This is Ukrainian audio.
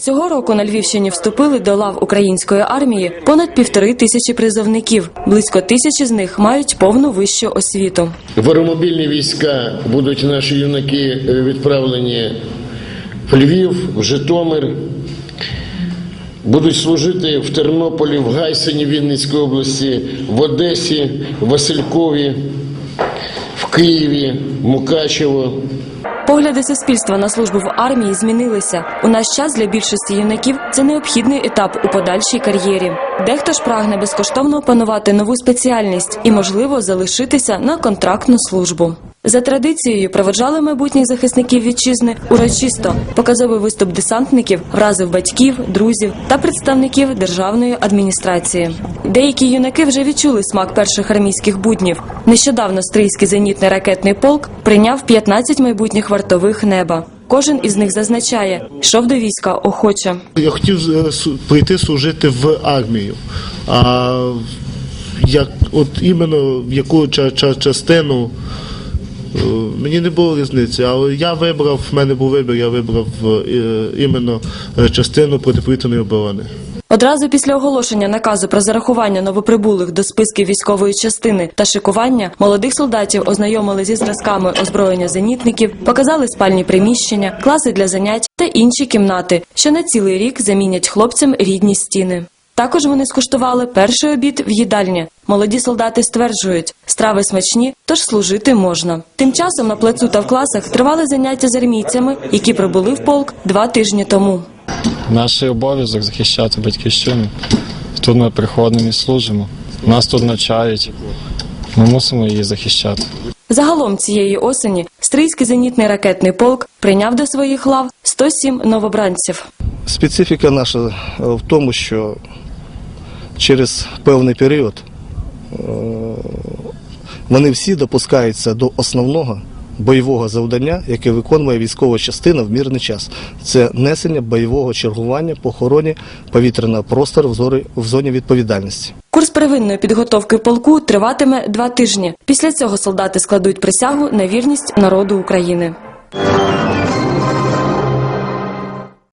Цього року на Львівщині вступили до лав української армії понад півтори тисячі призовників. Близько тисячі з них мають повну вищу освіту. В війська будуть наші юнаки е, відправлені в Львів, в Житомир. Будуть служити в Тернополі, в Гайсині Вінницької області, в Одесі, в Василькові, в Києві, Мукачево. Погляди суспільства на службу в армії змінилися. У наш час для більшості юнаків це необхідний етап у подальшій кар'єрі. Дехто ж прагне безкоштовно опанувати нову спеціальність і, можливо, залишитися на контрактну службу. За традицією проводжали майбутніх захисників вітчизни урочисто. Показовий виступ десантників вразив батьків, друзів та представників державної адміністрації. Деякі юнаки вже відчули смак перших армійських буднів. Нещодавно стрийський зенітний ракетний полк прийняв 15 майбутніх вартових неба. Кожен із них зазначає, йшов до війська охоче. Я хотів е, прийти служити в армію. А як от іменно в яку ча- ча- частину мені не було різниці, але я вибрав, в мене був вибір, я вибрав е, іменно е, частину протиповітряної оборони. Одразу після оголошення наказу про зарахування новоприбулих до списків військової частини та шикування молодих солдатів ознайомили зі зразками озброєння зенітників, показали спальні приміщення, класи для занять та інші кімнати, що на цілий рік замінять хлопцям рідні стіни. Також вони скуштували перший обід в їдальні. Молоді солдати стверджують, страви смачні, тож служити можна. Тим часом на плацу та в класах тривали заняття з армійцями, які прибули в полк два тижні тому. Наш обов'язок захищати батьківщину. Тут ми приходимо і служимо. Нас тут навчають. Ми мусимо її захищати. Загалом цієї осені Стрийський зенітний ракетний полк прийняв до своїх лав 107 новобранців. Специфіка наша в тому, що через певний період е, вони всі допускаються до основного бойового завдання, яке виконує військова частина в мирний час. Це несення бойового чергування по охороні повітряного простору в зоні відповідальності. Курс первинної підготовки полку триватиме два тижні. Після цього солдати складуть присягу на вірність народу України.